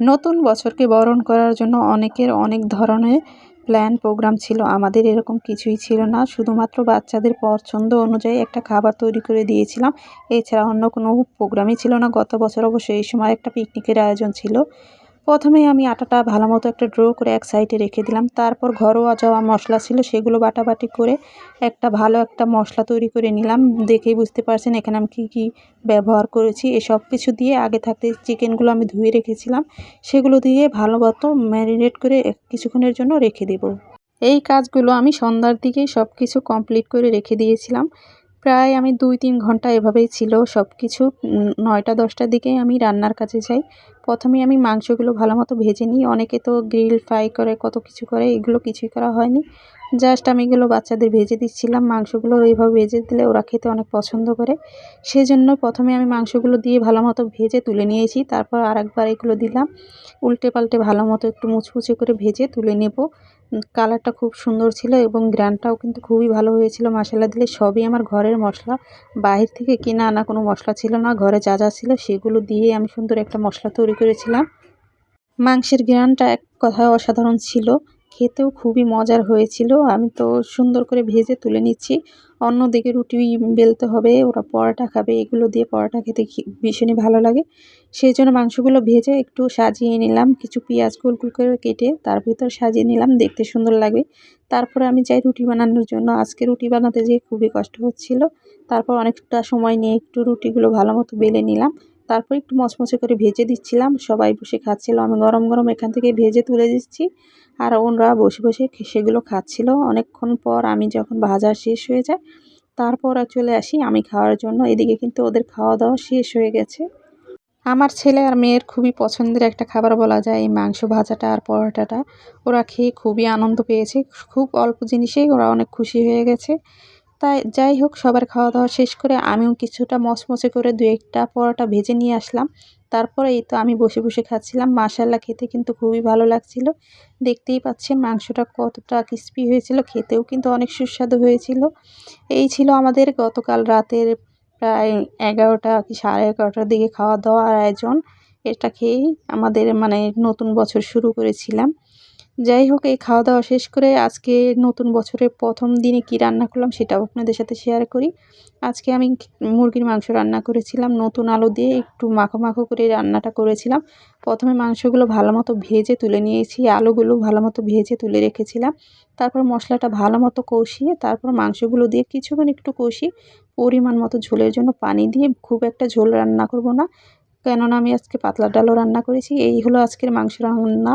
নতুন বছরকে বরণ করার জন্য অনেকের অনেক ধরনের প্ল্যান, প্রোগ্রাম ছিল। আমাদের এরকম কিছুই ছিল না। শুধুমাত্র বাচ্চাদের পছন্দ অনুযায়ী একটা খাবার তৈরি করে দিয়েছিলাম। এছাড়া অন্য কোনো প্রোগ্রামই ছিল না। গত বছর অবশ্য এই সময় একটা পিকনিকের আয়োজন ছিল। প্রথমেই আমি আটাটা ভালো মতো একটা ড্র করে এক সাইডে রেখে দিলাম। তারপর ঘরোয়া যাওয়া মশলা ছিল সেগুলো বাটাবাটি করে একটা ভালো একটা মশলা তৈরি করে নিলাম। দেখেই বুঝতে পারছেন এখানে আমি কী কী ব্যবহার করেছি। এসব কিছু দিয়ে আগে থাকতে চিকেনগুলো আমি ধুয়ে রেখেছিলাম। সেগুলো দিয়ে ভালো মতো ম্যারিনেট করে কিছুক্ষণের জন্য রেখে দেব। এই কাজগুলো আমি সন্ধ্যার দিকেই সব কিছু কমপ্লিট করে রেখে দিয়েছিলাম। প্রায় আমি দুই তিন ঘণ্টা এভাবেই ছিল সব কিছু নয়টা দশটার দিকেই আমি রান্নার কাছে যাই। প্রথমে আমি মাংসগুলো ভালো মতো ভেজে নিই। অনেকে তো গ্রিল, ফ্রাই করে, কত কিছু করে, এগুলো কিছুই করা হয়নি। জাস্ট আমি এগুলো বাচ্চাদের ভেজে দিচ্ছিলাম। মাংসগুলো এইভাবে ভেজে দিলে ওরা খেতে অনেক পছন্দ করে। সেজন্য প্রথমে আমি মাংসগুলো দিয়ে ভালো মতো ভেজে তুলে নিয়েছি। তারপর আরেকবার এগুলো দিলাম। উল্টে পাল্টে ভালো মতো একটু মুচমুচে করে ভেজে তুলে নেব। কালারটা খুব সুন্দর ছিল এবং গ্রানটাও কিন্তু খুবই ভালো হয়েছিল। মশলা দিলে সবই আমার ঘরের মশলা। বাহির থেকে কিনা আনা কোনো মশলা ছিল না। ঘরে যা যা ছিল সেগুলো দিয়ে আমি সুন্দর একটা মশলা তৈরি করেছিলাম। মাংসের গ্রানটা এক কথায় অসাধারণ ছিল। খেতেও খুবই মজার হয়েছিল। আমি তো সুন্দর করে ভেজে তুলে নিচ্ছি। অন্যদিকে রুটি বেলতে হবে, ওরা পরোটা খাবে, এগুলো দিয়ে পরোটা খেতে ভীষণই ভালো লাগে। সেই জন্য মাংসগুলো ভেজে একটু সাজিয়ে নিলাম। কিছু পেঁয়াজ গোল গোল করে কেটে তার ভিতর সাজিয়ে নিলাম, দেখতে সুন্দর লাগবে। তারপরে আমি চাই রুটি বানানোর জন্য। আজকে রুটি বানাতে যেয়ে খুবই কষ্ট হচ্ছিল। তারপর অনেকটা সময় নিয়ে একটু রুটিগুলো ভালো মতো বেলে নিলাম। তারপর একটু মচমচে করে ভেজে দিচ্ছিলাম। সবাই বসে খাচ্ছিল। আমি গরম গরম এখান থেকে ভেজে তুলে দিচ্ছি। আর ওনরা বসে বসে সেগুলো খাচ্ছিল। অনেকক্ষণ পর আমি যখন ভাজা শেষ হয়ে যায়, তারপর চলে আসি আমি খাওয়ার জন্য। এদিকে কিন্তু ওদের খাওয়া দাওয়া শেষ হয়ে গেছে। আমার ছেলে আর মেয়ের খুবই পছন্দের একটা খাবার বলা যায় এই মাংস ভাজাটা আর পরোটাটা। ওরা খেয়ে খুবই আনন্দ পেয়েছে। খুব অল্প জিনিসেই ওরা অনেক খুশি হয়ে গেছে। তাই যাই হোক, সবার খাওয়া দাওয়া শেষ করে আমিও কিছুটা মচমচে করে দু একটা পরোটা ভেজে নিয়ে আসলাম। তারপরে এই তো আমি বসে বসে খাচ্ছিলাম। মাসাল্লা খেতে কিন্তু খুবই ভালো লাগছিল। দেখতেই পাচ্ছেন মাংসটা কতটা ক্রিস্পি হয়েছিল। খেতেও কিন্তু অনেক সুস্বাদু হয়েছিল। এই ছিল আমাদের গতকাল রাতের প্রায় এগারোটা কি সাড়ে এগারোটার দিকে খাওয়া দাওয়ার আয়োজন। এটা খেয়েই আমাদের মানে নতুন বছর শুরু করেছিলাম। যাই হোক, এই খাওয়া দাওয়া শেষ করে আজকে নতুন বছরের প্রথম দিনে কি রান্না করলাম সেটাও আপনাদের সাথে শেয়ার করি। আজকে আমি মুরগির মাংস রান্না করেছিলাম, নতুন আলু দিয়ে একটু মাখো মাখো করে রান্নাটা করেছিলাম। প্রথমে মাংসগুলো ভালো মতো ভেজে তুলে নিয়েছি, আলুগুলো ভালো মতো ভেজে তুলে রেখেছিলাম। তারপর মশলাটা ভালো মতো কষিয়ে তারপর মাংসগুলো দিয়ে কিছুক্ষণ একটু কষি পরিমাণ মতো ঝোলের জন্য পানি দিয়ে খুব একটা ঝোল রান্না করব না। কেননা আমি আজকে পাতলা ডালও রান্না করেছি, এই হলো আজকের মাংস রান্না